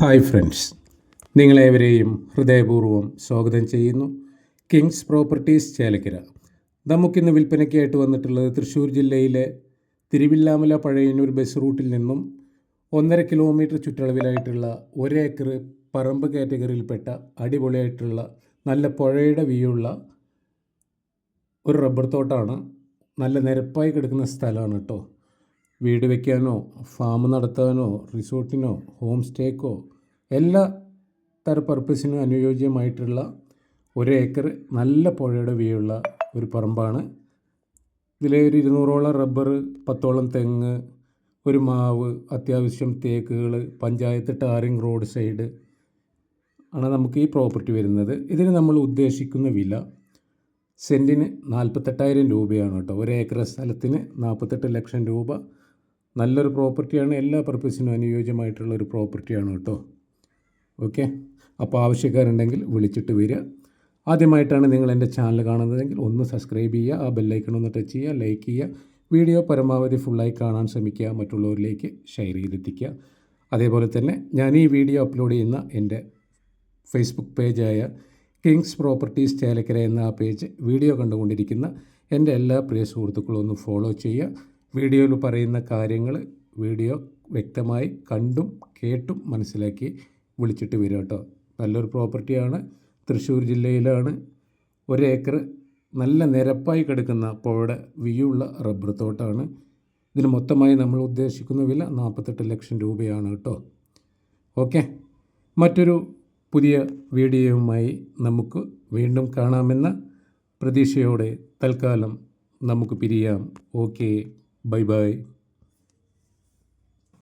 Hi friends നിങ്ങളേവരെയും ഹൃദയപൂർവം സ്വാഗതം ചെയ്യുന്നു. Kings Properties Chelakkara. നമുക്കിന്ന് വിൽപ്പനയ്ക്കായിട്ട് വന്നിട്ടുള്ളത് തൃശ്ശൂർ ജില്ലയിലെ തിരുവില്ലാമല പഴയന്നൂർ ബസ് റൂട്ടിൽ നിന്നും ഒന്നര കിലോമീറ്റർ ചുറ്റളവിലായിട്ടുള്ള ഒരേക്കർ പറമ്പ് കാറ്റഗറിയിൽപ്പെട്ട അടിപൊളിയായിട്ടുള്ള നല്ല പുഴയുടെ വ്യൂയുള്ള ഒരു റബ്ബർ തോട്ടാണ്. നല്ല നിരപ്പായി കിടക്കുന്ന സ്ഥലമാണ് കേട്ടോ വീട് വയ്ക്കാനോ ഫാം നടത്താനോ റിസോർട്ടിനോ ഹോം സ്റ്റേക്കോ എല്ലാ തര പർപ്പസിനും അനുയോജ്യമായിട്ടുള്ള ഒരു ഏക്കർ നല്ല പുഴയുടെ വീയുള്ള ഒരു പറമ്പാണ്. ഇതിൽ ഒരു ഇരുന്നൂറോളം റബ്ബർ പത്തോളം തെങ്ങ് ഒരു മാവ് അത്യാവശ്യം തേക്കുകൾ പഞ്ചായത്ത് ടാറിങ് റോഡ് സൈഡ് ആണ് നമുക്ക് ഈ പ്രോപ്പർട്ടി വരുന്നത്. ഇതിന് നമ്മൾ ഉദ്ദേശിക്കുന്ന വില സെന്റിന് നാൽപ്പത്തെട്ടായിരം രൂപയാണ് കേട്ടോ. ഒരു ഏക്കർ സ്ഥലത്തിന് നാൽപ്പത്തെട്ട് ലക്ഷം രൂപ. നല്ലൊരു പ്രോപ്പർട്ടിയാണ് എല്ലാ പർപ്പസിനും അനുയോജ്യമായിട്ടുള്ള ഒരു പ്രോപ്പർട്ടിയാണ് കേട്ടോ. ഓക്കെ? അപ്പോൾ ആവശ്യക്കാരുണ്ടെങ്കിൽ വിളിച്ചിട്ട് വരിക. ആദ്യമായിട്ടാണ് നിങ്ങൾ എന്റെ ചാനൽ കാണുന്നതെങ്കിൽ ഒന്ന് സബ്സ്ക്രൈബ് ചെയ്യുക ആ ബെല്ലൈക്കൺ ഒന്ന് ടച്ച് ചെയ്യുക ലൈക്ക് ചെയ്യുക വീഡിയോ പരമാവധി ഫുള്ളായി കാണാൻ ശ്രമിക്കുക മറ്റുള്ളവരിലേക്ക് ഷെയർ ചെയ്തെത്തിക്കുക. അതേപോലെ തന്നെ ഞാൻ ഈ വീഡിയോ അപ്ലോഡ് ചെയ്യുന്ന എന്റെ ഫേസ്ബുക്ക് പേജായ കിങ്സ് പ്രോപ്പർട്ടീസ് ചേലക്കര എന്ന ആ പേജ് വീഡിയോ കണ്ടുകൊണ്ടിരിക്കുന്ന എന്റെ എല്ലാ പ്രിയ സുഹൃത്തുക്കളും ഒന്ന് ഫോളോ ചെയ്യുക. വീഡിയോയിൽ പറയുന്ന കാര്യങ്ങൾ വീഡിയോ വ്യക്തമായി കണ്ടും കേട്ടും മനസ്സിലാക്കി വിളിച്ചിട്ട് വരിക കേട്ടോ. നല്ലൊരു പ്രോപ്പർട്ടിയാണ് തൃശ്ശൂർ ജില്ലയിലാണ്. ഒരേക്കർ നല്ല നിരപ്പായി കിടക്കുന്ന പുഴയുടെ വ്യൂ ഉള്ള റബ്ബർ തോട്ടാണ്. ഇതിന് മൊത്തമായി നമ്മൾ ഉദ്ദേശിക്കുന്ന വില നാൽപ്പത്തെട്ട് ലക്ഷം രൂപയാണ് കേട്ടോ. ഓക്കെ മറ്റൊരു പുതിയ വീഡിയോയുമായി നമുക്ക് വീണ്ടും കാണാമെന്ന പ്രതീക്ഷയോടെ തൽക്കാലം നമുക്ക് പിരിയാം. Okay Bye bye.